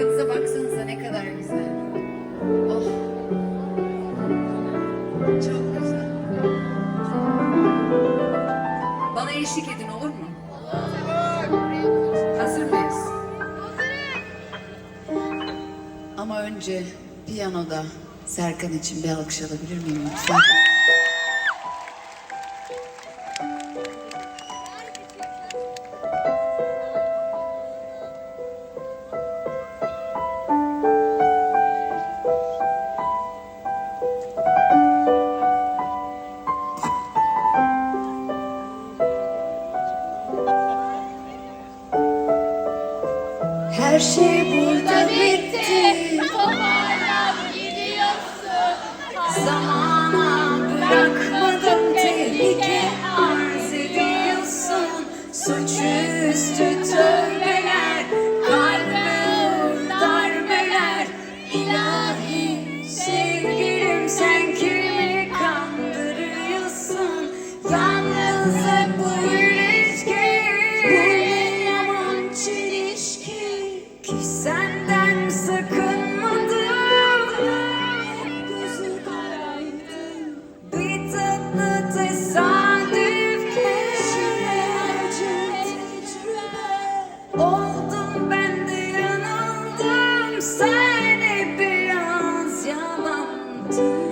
Arkanıza baksanıza ne kadar güzel. Oh. Çok güzel. Bana eşlik edin olur mu? Hazır mıyız? Ama önce piyanoda Serkan için bir alkış alabilir miyim lütfen? Her şey burada bitti. Toparlan gidiyorsun. Zamana bırakmadım tehlike arz ediyorsun Suçüstü tövbeler kalbe darbeler İlahi sevgilim sen kimi kandırıyorsun Yalnızlık bu Ki senden sakınmadım. Bir tatlı tesadüf tecrübe Oldum ben de yanıldım. Sen hep biraz yalandın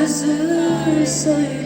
gözü sayın